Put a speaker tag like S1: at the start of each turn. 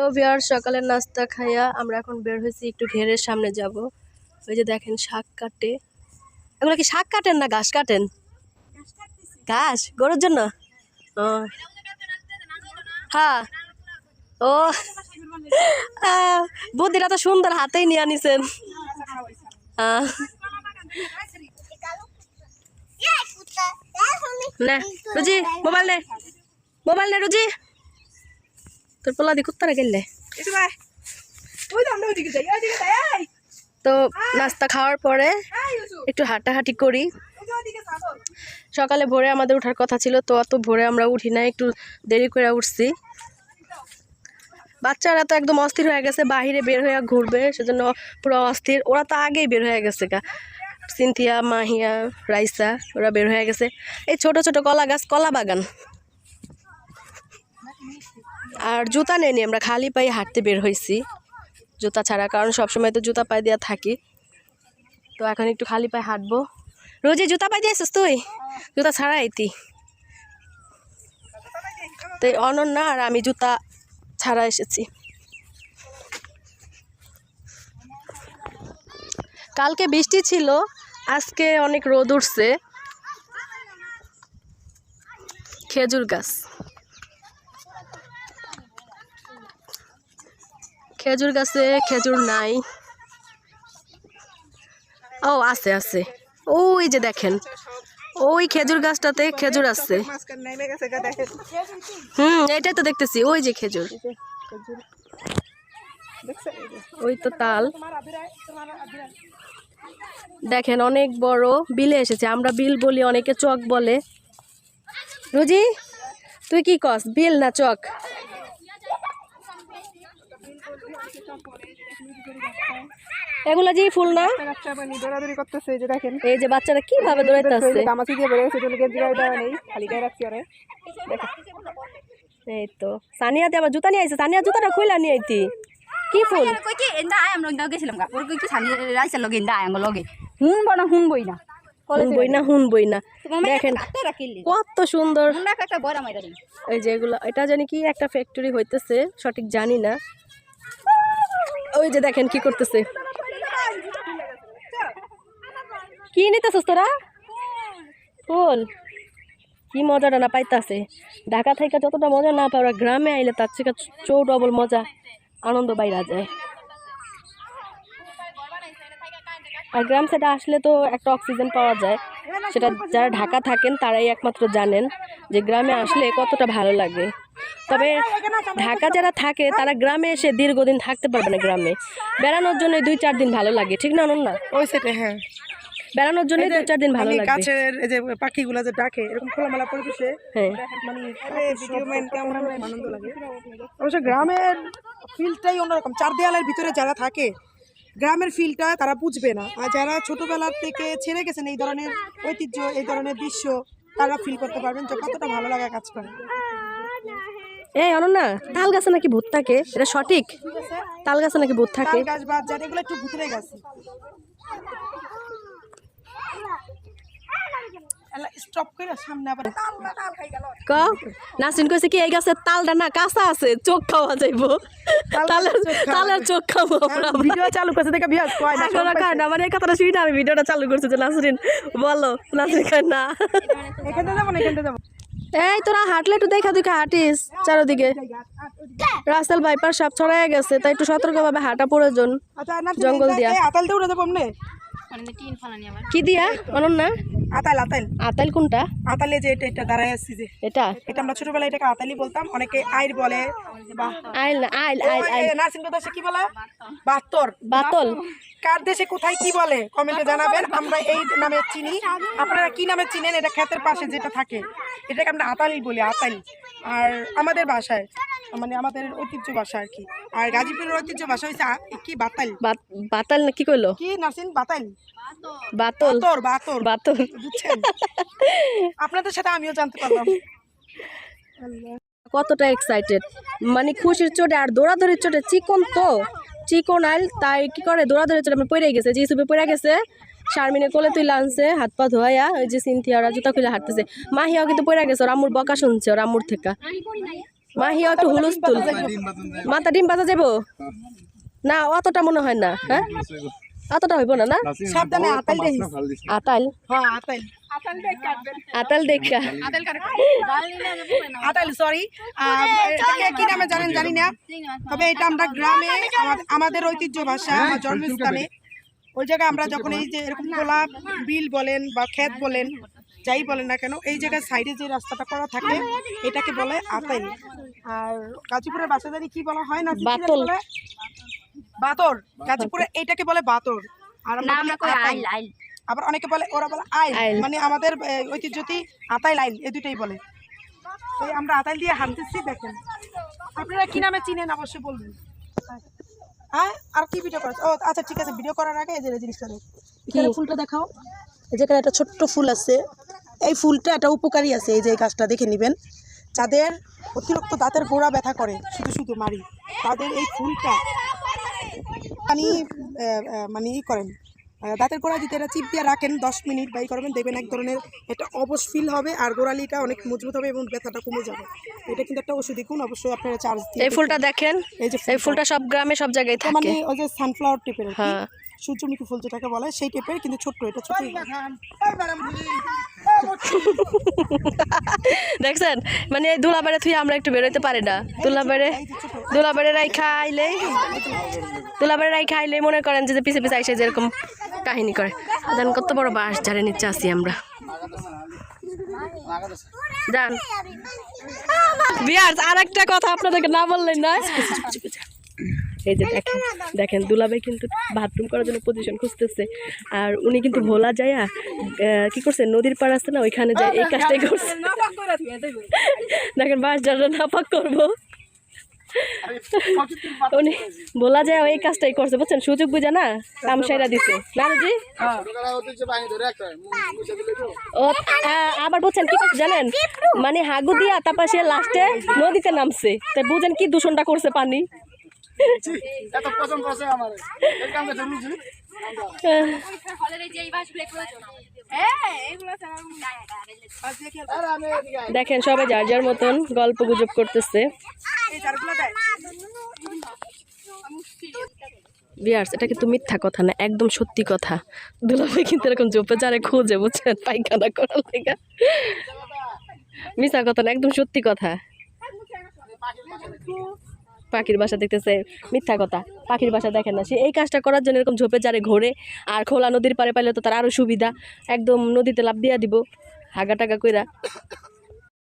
S1: তো বিয়ার সকালের নাস্তা খাইয়া আমরা এখন বের হয়েছি, একটু ঘেরের সামনে যাব। ওই যে দেখেন শাক কাটে। এগুলো কি শাক কাটেন না ঘাস কাটেন? ঘাস? গরুর জন্য? ও। হ্যাঁ। ও। বুদ্ধিটা তো সুন্দর, হাতেই নিয়ে আনিছেন। নে, রুজি, মোবাইল নে। মোবাইল নে, রুজি। তোর পোলা দি কুত্তারা গেলে তো নাস্তা খাওয়ার পরে একটু হাঁটাহাঁটি করি। সকালে ভোরে আমাদের ওঠার কথা ছিল তো অত ভোরে আমরা উঠি না একটু দেরি করে উঠছি। বাচ্চারা তো একদম অস্থির হয়ে গেছে বাহিরে বের হয়ে ঘুরবে সেজন্য পুরো অস্থির। ওরা তো আগেই বের হয়ে গেছে গা। সিনথিয়া মাহিয়া রাইসা ওরা বের হয়ে গেছে। এই ছোট ছোট কলা গাছ কলা বাগান। আর জুতা নেই আমরা খালি পায়ে হাঁটতে বের হয়েছি। জুতা ছাড়া, কারণ সবসময় তো জুতা পায়ে দেওয়া থাকি। তো এখন একটু খালি পায়ে হাঁটবো। রোজে, জুতা পায়ে দিয়েছিস তুই? জুতা ছাড়া আইতি। তো অনন্যা আর আমি জুতা ছাড়া এসেছি। কালকে বৃষ্টি ছিল, আজকে অনেক রোদ উঠছে। খেজুর গাছ। খেজুর গাছে খেজুর নাই। ও, আছে আছে। ওই যে দেখেন। ওই খেজুর গাছটাতে খেজুর আছে। হুম এটাই তো দেখতেছি, ওই যে খেজুর। ওই তো তাল। দেখেন, অনেক বড় বিলে এসেছে। আমরা বিল বলি অনেকে চক বলে। রুজি, তুই কি কস? বিল না চক? এগুলো যে ফুল না?
S2: এই যে
S1: বাচ্চারা কীভাবে
S2: খালি আরে
S1: এই তো। সানিয়াতে আবার জুতা নিয়ে আইছে। সানিয়া জুতাটা খুইলা নিয়ে আইতি। কি ফুল?
S3: আমরা গেছিলাম হুন বনা হুন বই না
S1: শুনবই না শুনবই না দেখেন, কত সুন্দর।
S3: হুন
S1: এই যে এগুলো, এটা জানি কি একটা ফ্যাক্টরি হইতেছে, সঠিক জানি না। ওই যে দেখেন কি করতেছে। কি নিতেছিস তোরা? ফুল। কি মজাটা না পাইতাছে। ঢাকা থেকে যতটা মজা না পাওয়া গ্রামে আইলে তার থেকে চৌ ডবল মজা, আনন্দ বাইরা যায়। আর গ্রাম সাইডে আসলে তো একটা অক্সিজেন পাওয়া যায়। সেটা যারা ঢাকা থাকেন তারাই একমাত্র জানেন যে গ্রামে আসলে কতটা ভালো লাগে। তবে ঢাকা যারা থাকে তারা গ্রামে এসে দীর্ঘদিন থাকতে পারবে না গ্রামে। বেড়ানোর জন্য দুই চার দিন ভালো লাগে ঠিক না না
S2: ওই সেটে হ্যাঁ।
S1: বেড়ানোর জন্য দুই চার দিন ভালো লাগে
S2: গাছের এই যে পাখিগুলো যে ডাকে এরকম খোলামেলা পরিবেশে
S1: হ্যাঁ।
S2: মানে আনন্দ লাগে। অবশ্য গ্রামের ফিলটাই অন্যরকম। চার দেয়ালের ভিতরে যারা থাকে গ্রামের ফিলটা তারা বুঝবে না। আর যারা ছোটবেলার থেকে ছেড়ে গেছেন এই ধরনের ঐতিহ্য এই ধরনের দৃশ্য তারা ফিল করতে পারবেন যে কতটা ভালো লাগা কাজ করে।
S1: এই অনন্যা তাল গাছে নাকি ভূত থাকে? এটা সঠিক? তাল গাছে নাকি ভূত থাকে?
S2: তাল গাছ বাদ যারা এগুলো একটু ভুতরে গেছে। স্টপ করে সামনে আবার
S1: ক? নাসিন কইছে কি এই গাছের তালটা না কাঁচা আছে চোখ খাওয়া যাইব। তালের তালের চোখ খাব
S2: ভিডিও চালু করছে দেখে বিয়াজ কয় না
S1: মানে এই কথাটা শুনি আমি ভিডিওটা চালু করছি যে নাসরিন বলো নাসরিন না।
S2: এখানে যাব না এখানে যাব।
S1: এই তোরা হাঁটলে একটু দেখা দেখে হাঁটিস চারোদিকে রাস্তার বাইপার সাপ ছড়াই গেছে তাই একটু সতর্কভাবে হাঁটা প্রয়োজন
S2: আচ্ছা
S1: জঙ্গল দিয়া।
S2: আতাল উড়ে যাব
S3: মানে
S1: কি দিয়া? অনন্যা
S2: আতাল আতাল।
S1: আতাল কোনটা?
S2: আতালে যে এটা এটা দাঁড়ায় আসছি যে।
S1: এটা?
S2: এটা আমরা ছোটবেলায় এটাকে আতালি বলতাম। অনেকে আইর বলে। বা
S1: আইল না আইল আইল আইল।
S2: নার্সিং দেশে কি বলে? বাত্তর
S1: বাতল।
S2: কার দেশে কোথায় কি বলে? কমেন্টে জানাবেন। আমরা এই নামে চিনি। আপনারা কি নামে চিনেন? এটা ক্ষেতের পাশে যেটা থাকে। এটাকে আমরা আতালি বলি আতালি। আর আমাদের ভাষায় মানে আমাদের ঐতিহ্য ভাষা আর কি। আর গাজীপুরের ঐতিহ্য ভাষা হচ্ছে আ- কি? বাতাল।
S1: বাতাল না কি কইলো?
S2: কি নার্সিং বাতাল?
S1: বাতল।
S2: বাতর বাতর।
S1: বাতল।
S2: বুঝছেন? আপনাদের সাথে আমিও জানতে পারলাম।
S1: কতটা এক্সাইটেড মানে খুশির চোটে আর দৌড়াদৌড়ির চোটে চিকন তো। চিকন আইল তাই কি করে? দৌড়াদৌড়ির চোটে আমি পড়ে গেছে যে সুপে পড়ে গেছে। শারমিনে কোলে তুই লানছে হাত পা ধোয়া ওই যে সিনথিয়া ওরা জুতা খুলে হাঁটতেছে। মাহিয়াও কিন্তু পড়ে গেছে ওর আমুর বকা শুনছে ওর আমুর থেকে। মাহি একটু হুলস্থুল। মাথা ডিম বাজা যাব না অতটা মনে হয় না হ্যাঁ অতটা হইব না না?
S2: সাবধানে আতাইল দেখিস
S1: আতাল
S2: হ্যাঁ আতাইল।
S1: আতাল দেখা
S2: আতাইল সরি কি। নামে জানেন জানি না। তবে এটা আমরা গ্রামে আমাদের ঐতিহ্য ভাষা আমার জন্মস্থানে। ওই জায়গায় আমরা যখন এই যে এরকম খোলা বিল বলেন বা ক্ষেত বলেন যাই বলেন না কেন এই জায়গায় সাইডে যে রাস্তাটা করা থাকে এটাকে বলে আতাইল। আর গাজীপুরের বাসাদারি কি বলা হয় না?
S1: বাতল।
S2: বাতর গাজীপুরে এটাকে বলে বাতর আর আবার অনেকে বলে ওরা বলে আইল। মানে আমাদের আতাইল আইল। এই দুটাই বলে। তো আমরা আতাইল দিয়ে হানতেছি দেখেন। আপনারা কি নামে চিনেন? অবশ্যই বলবেন। হ্যাঁ? আর কি ভিডিও করেছে ও আচ্ছা ঠিক আছে। ভিডিও করার আগে এই যে জিনিসটা দেখ। এখানে ফুলটা দেখাও। এই যেখানে একটা ছোট্ট ফুল আছে। এই ফুলটা একটা উপকারী আছে। এই যে গাছটা দেখে নেবেন। যাদের অতিরিক্ত দাঁতের গোড়া ব্যথা করে শুধু শুধু মারি তাদের এই ফুলটা মানে আহ, মানে ই করেন দাঁতের গোড়া যদি এটা চিপ দিয়ে রাখেন দশ মিনিট বাই করবেন দেখবেন এক ধরনের এটা অবশ ফিল হবে আর গোড়ালিটা অনেক মজবুত হবে এবং ব্যথাটা কমে যাবে। এটা কিন্তু একটা ওষুধি গুণ অবশ্যই আপনারা চার্জ দিয়ে
S1: এই ফুলটা দেখেন
S2: এই যে
S1: এই ফুলটা। সব গ্রামে সব জায়গায়
S2: এটা মানে ওই যে সানফ্লাওয়ার কি।
S1: হ্যাঁ।
S2: সূর্যমুখী ফুল যেটাকে বলে সেই টাইপের কিন্তু ছোট্ট এটা ছোট
S1: দেখছেন? মানে এই দুলাবারে থুই আমরা একটু বেরোতে পারি না। দুলাবারে দুলাবারে রাই খাইলে দুলাবারে রাই খাইলে মনে করেন যে পিছে পিছে আইসে যেরকম কাহিনী করে। দেন কত বড় বাঁশ ঝাড়ে নিচে আসি আমরা। যান বিয়ার আর একটা কথা আপনাদেরকে না বললেন না এই যে দেখেন দেখেন দুলাভাই কিন্তু বাথরুম করার জন্য পজিশন খুঁজতেছে। আর উনি কিন্তু ভোলা যায় কি করছে নদীর পাড় আছে না ওইখানে যায় এই কাজটাই করছে। দেখেন বাস যারা নাপাক করব। উনি বলা যায় এই কাজটাই করছে বুঝছেন? সুযোগ বুঝে না? কাম সাইরা দিছে। না ও আবার বলছেন কি করছে জানেন? মানে হাগু দিয়া তারপর সে লাস্টে নদীতে নামছে। তাই বুঝেন কি দূষণটা করছে পানি? দেখেন সবাই যার যার মতন গল্প গুজব করতেছে। বিয়ার্স এটা কিন্তু মিথ্যা কথা না একদম সত্যি কথা। দুলাভাই কিন্তু এরকম জোপে যারে খুঁজে বুঝছেন? পায়খানা করার লেগা। মিথ্যা কথা না একদম সত্যি কথা। পাখির বাসা দেখতেছে, মিথ্যা কথা। পাখির বাসা দেখেন না, সে এই কাজটা করার জন্য এরকম ঝোপে যারে ঘোরে, আর খোলা নদীর পারে পাইলে তো তার আরও সুবিধা। একদম নদীতে লাভ দিয়া দিব হাগা টাগা কইরা।